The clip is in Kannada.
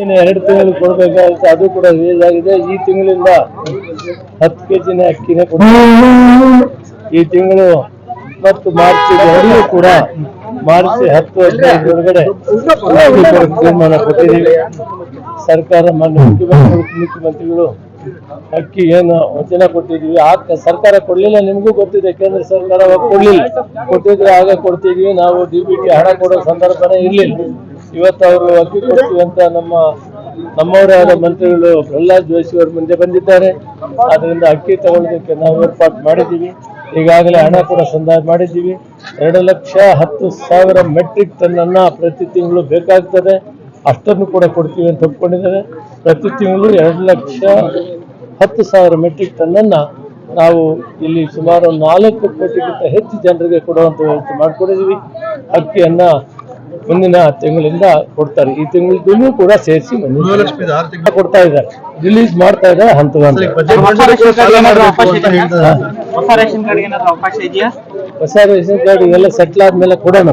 ಇನ್ನು ಎರಡು ತಿಂಗಳು ಕೊಡಬೇಕಾಗುತ್ತೆ. ಅದು ಕೂಡ ರಿಲೀಸ್ ಆಗಿದೆ. ಈ ತಿಂಗಳಿಂದ ಹತ್ತು ಕೆ ಜಿನ ಅಕ್ಕಿನೇ ಕೊಡ್ತೀವಿ ಈ ತಿಂಗಳು ಮತ್ತು ಮಾರ್ಚ್ ಎರಡೂ ಕೂಡ. ಮಾರ್ಚ್ ಹತ್ತು ಹದಿನೈದು ಒಳಗಡೆ ಅಕ್ಕಿ ಕೊಡೋಕೆ ತೀರ್ಮಾನ ಕೊಟ್ಟಿದ್ದೀವಿ. ಸರ್ಕಾರ ಮಾನ್ಯ ಮುಖ್ಯಮಂತ್ರಿಗಳು ಮುಖ್ಯಮಂತ್ರಿಗಳು ಅಕ್ಕಿ ಏನು ವಚನ ಕೊಟ್ಟಿದ್ದೀವಿ. ಆ ಸರ್ಕಾರ ಕೊಡಲಿಲ್ಲ, ನಿಮಗೂ ಗೊತ್ತಿದೆ. ಕೇಂದ್ರ ಸರ್ಕಾರ ಕೊಡ್ಲಿಲ್ಲ. ಕೊಟ್ಟಿದ್ರೆ ಆಗ ಕೊಡ್ತಿದ್ವಿ ನಾವು ಡಿ ಬಿ ಟಿ ಹಣ ಕೊಡೋ ಸಂದರ್ಭನೇ ಇರ್ಲಿಲ್ಲ. ಇವತ್ತು ಅವರು ಅಕ್ಕಿ ಕೊಡ್ತೀವಿ ಅಂತ ನಮ್ಮ ನಮ್ಮವರಾದ ಮಂತ್ರಿಗಳು ಪ್ರಹ್ಲಾದ್ ಜೋಶಿ ಅವರು ಮುಂದೆ ಬಂದಿದ್ದಾರೆ. ಅದರಿಂದ ಅಕ್ಕಿ ತಗೊಳ್ಳೋದಕ್ಕೆ ನಾವು ಏರ್ಪಾಟ್ ಮಾಡಿದ್ದೀವಿ. ಈಗಾಗಲೇ ಹಣ ಕೂಡ ಸಂದಾಯ ಮಾಡಿದ್ದೀವಿ. ಎರಡು ಲಕ್ಷ ಹತ್ತು ಸಾವಿರ ಮೆಟ್ರಿಕ್ ಟನ್ನನ್ನ ಪ್ರತಿ ತಿಂಗಳು ಬೇಕಾಗ್ತದೆ. ಅಷ್ಟನ್ನು ಕೂಡ ಕೊಡ್ತೀವಿ ಅಂತ ಒಪ್ಕೊಂಡಿದ್ದಾರೆ. ಪ್ರತಿ ತಿಂಗಳು ಎರಡು ಲಕ್ಷ ಹತ್ತು ಸಾವಿರ ಮೆಟ್ರಿಕ್ ಟನ್ನನ್ನ ನಾವು ಇಲ್ಲಿ ಸುಮಾರು ನಾಲ್ಕು ಕೋಟಿಗಿಂತ ಹೆಚ್ಚು ಜನರಿಗೆ ಕೊಡುವಂತ ವ್ಯವಸ್ಥೆ ಮಾಡಿಕೊಡಿದ್ದೀವಿ. ಅಕ್ಕಿಯನ್ನ ಮುಂದಿನ ತಿಂಗಳಿಂದ ಕೊಡ್ತಾರೆ. ಈ ತಿಂಗಳಿಂದಲೂ ಕೂಡ ಸೇರಿಸಿ ಕೊಡ್ತಾ ಇದ್ದಾರೆ. ರಿಲೀಸ್ ಮಾಡ್ತಾ ಇದ್ದಾರೆ ಹಂತ ಹೊಸ ರೇಷನ್ ಕಾರ್ಡ್ ಎಲ್ಲ ಸೆಟ್ಲ್ ಆದ್ಮೇಲೆ ಕೊಡೋಣ.